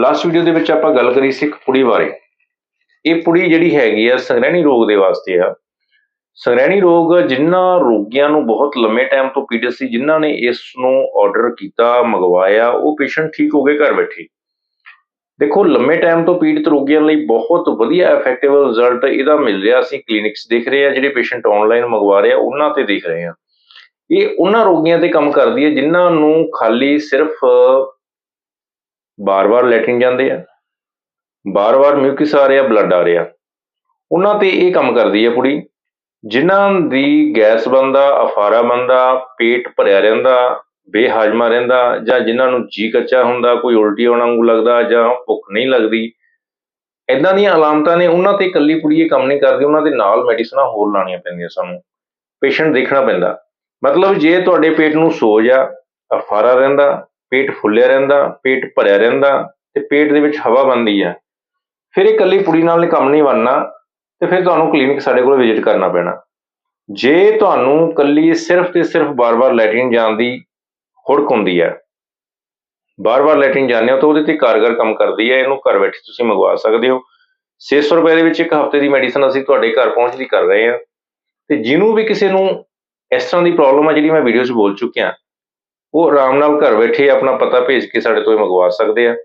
Last video ਦੇ ਵਿੱਚ ਆਪਾਂ ਗੱਲ ਕਰੀ ਸੀ ਇੱਕ ਪੁੜੀ ਬਾਰੇ। ਇਹ ਪੁੜੀ ਜਿਹੜੀ ਹੈਗੀ ਆ, ਸੰਗ੍ਰਹਿਣੀ ਰੋਗ ਦੇ ਵਾਸਤੇ ਆ। ਸੰਗ੍ਰਹਿਣੀ ਰੋਗ ਜਿਨ੍ਹਾਂ ਰੋਗੀਆਂ ਨੂੰ ਬਹੁਤ ਲੰਮੇ ਟਾਈਮ ਤੋਂ ਪੀੜਤ ਸੀ, ਜਿਨ੍ਹਾਂ ਨੇ ਇਸ ਨੂੰ ਆਰਡਰ ਕੀਤਾ, ਮੰਗਵਾਇਆ, ਉਹ ਪੇਸ਼ੈਂਟ ਠੀਕ ਹੋ ਗਏ, ਘਰ ਬੈਠੇ। ਦੇਖੋ, ਲੰਮੇ ਟਾਈਮ ਤੋਂ ਪੀੜਤ ਰੋਗੀਆਂ ਲਈ ਬਹੁਤ ਵਧੀਆ ਇਫੈਕਟਿਵ ਰਿਜ਼ਲਟ ਇਹਦਾ ਮਿਲ ਰਿਹਾ ਅਸੀਂ ਕਲੀਨਿਕਸ ਦੇਖ ਰਹੇ ਆ, ਜਿਹੜੇ ਪੇਸ਼ੈਂਟ ਆਨਲਾਈਨ ਮੰਗਵਾ ਰਹੇ ਆ, ਉਹਨਾਂ ਤੇ ਦੇਖ ਰਹੇ ਆ। ਇਹ ਉਹਨਾਂ ਰੋਗੀਆਂ ਤੇ ਕੰਮ ਕਰਦੀ ਹੈ ਜਿਨ੍ਹਾਂ ਨੂੰ ਖਾਲੀ ਸਿਰਫ ਬਾਰ-ਬਾਰ ਲੈਟਰਿਨ ਜਾਂਦੇ ਆ, ਬਾਰ-ਬਾਰ ਮਿਊਕਿਸ ਆ ਰਿਹਾ ਬਲੱਡ ਆ ਰਿਹਾ। ਉਹਨਾਂ ਤੇ ਇਹ ਕੰਮ ਕਰਦੀ ਹੈ ਪੁੜੀ ਜਿਨ੍ਹਾਂ ਦੀ ਗੈਸ ਬੰਦਾ, ਅਫਾਰਾ ਬੰਦਾ, ਪੇਟ ਭਰਿਆ ਰਹਿੰਦਾ, ਬੇਹਾਜ਼ਮਾ ਰਹਿੰਦਾ, ਜਾਂ ਜਿਨ੍ਹਾਂ ਨੂੰ ਜੀ ਕੱਚਾ ਹੁੰਦਾ, ਕੋਈ ਉਲਟੀ ਆਉਣ ਵਾਂਗੂ ਲੱਗਦਾ, ਜਾਂ ਭੁੱਖ ਨਹੀਂ ਲੱਗਦੀ ਇਦਾਂ ਦੀਆਂ ਅਲਾਮਤਾਂ ਨੇ ਉਹਨਾਂ ਤੇ ਇਕੱਲੀ ਪੁੜੀ ਇਹ ਕੰਮ ਨਹੀਂ ਕਰਦੀ, ਉਹਨਾਂ ਦੇ ਨਾਲ ਮੈਡੀਸਨਾਂ ਹੋਰ ਲਾਣੀਆਂ ਪੈਂਦੀਆਂ ਸਾਨੂੰ, ਪੇਸ਼ੈਂਟ ਦੇਖਣਾ ਪੈਂਦਾ। ਮਤਲਬ ਜੇ ਤੁਹਾਡੇ ਪੇਟ ਨੂੰ ਸੋਜ ਆ, ਅਫਾਰਾ ਰਹਿੰਦਾ ਪੇਟ ਫੁੱਲਿਆ ਰਹਿੰਦਾ, ਪੇਟ ਭਰਿਆ ਰਹਿੰਦਾ ਤੇ ਪੇਟ ਦੇ ਵਿੱਚ ਹਵਾ ਬੰਦੀ ਆ। ਫਿਰ ਇਹ ਇਕੱਲੀ ਪੁੜੀ ਨਾਲ ਕੰਮ ਨਹੀਂ ਬਣਨਾ ਤੇ ਫਿਰ ਤੁਹਾਨੂੰ ਕਲੀਨਿਕ ਸਾਡੇ ਕੋਲ ਵਿਜ਼ਿਟ ਕਰਨਾ ਪੈਣਾ। ਜੇ ਤੁਹਾਨੂੰ ਕੱਲੀ ਸਿਰਫ ਤੇ ਸਿਰਫ ਬਾਰ-ਬਾਰ ਲੈਟਰਿਨ ਜਾਣ ਦੀ ਹੁੜਕ ਹੁੰਦੀ ਹੈ ਬਾਰ-ਬਾਰ ਲੈਟਰਿਨ ਜਾਂਦੇ ਹੋ ਤਾਂ ਉਹਦੇ ਤੇ ਕਾਰਗਰ ਕੰਮ ਕਰਦੀ ਹੈ ਇਹਨੂੰ ਘਰ ਬੈਠੇ ਤੁਸੀਂ ਮੰਗਵਾ ਸਕਦੇ ਹੋ। 600 ਰੁਪਏ ਦੇ ਵਿੱਚ ਇੱਕ ਹਫ਼ਤੇ ਦੀ ਮੈਡੀਸਨ ਅਸੀਂ ਤੁਹਾਡੇ ਘਰ ਪਹੁੰਚਦੀ ਕਰ ਰਹੇ ਹਾਂ ਤੇ ਜਿਹਨੂੰ ਵੀ ਕਿਸੇ ਨੂੰ ਇਸ ਤਰ੍ਹਾਂ ਦੀ ਪ੍ਰੋਬਲਮ ਹੈ ਜਿਹੜੀ ਮੈਂ ਵੀਡੀਓ 'ਚ ਬੋਲ ਚੁੱਕਿਆ ਉਹ ਆਰਾਮ ਨਾਲ ਘਰ ਬੈਠੇ ਆਪਣਾ ਪਤਾ ਭੇਜ ਕੇ ਸਾਡੇ ਤੋਂ ਇਹ ਮੰਗਵਾ ਸਕਦੇ ਆ।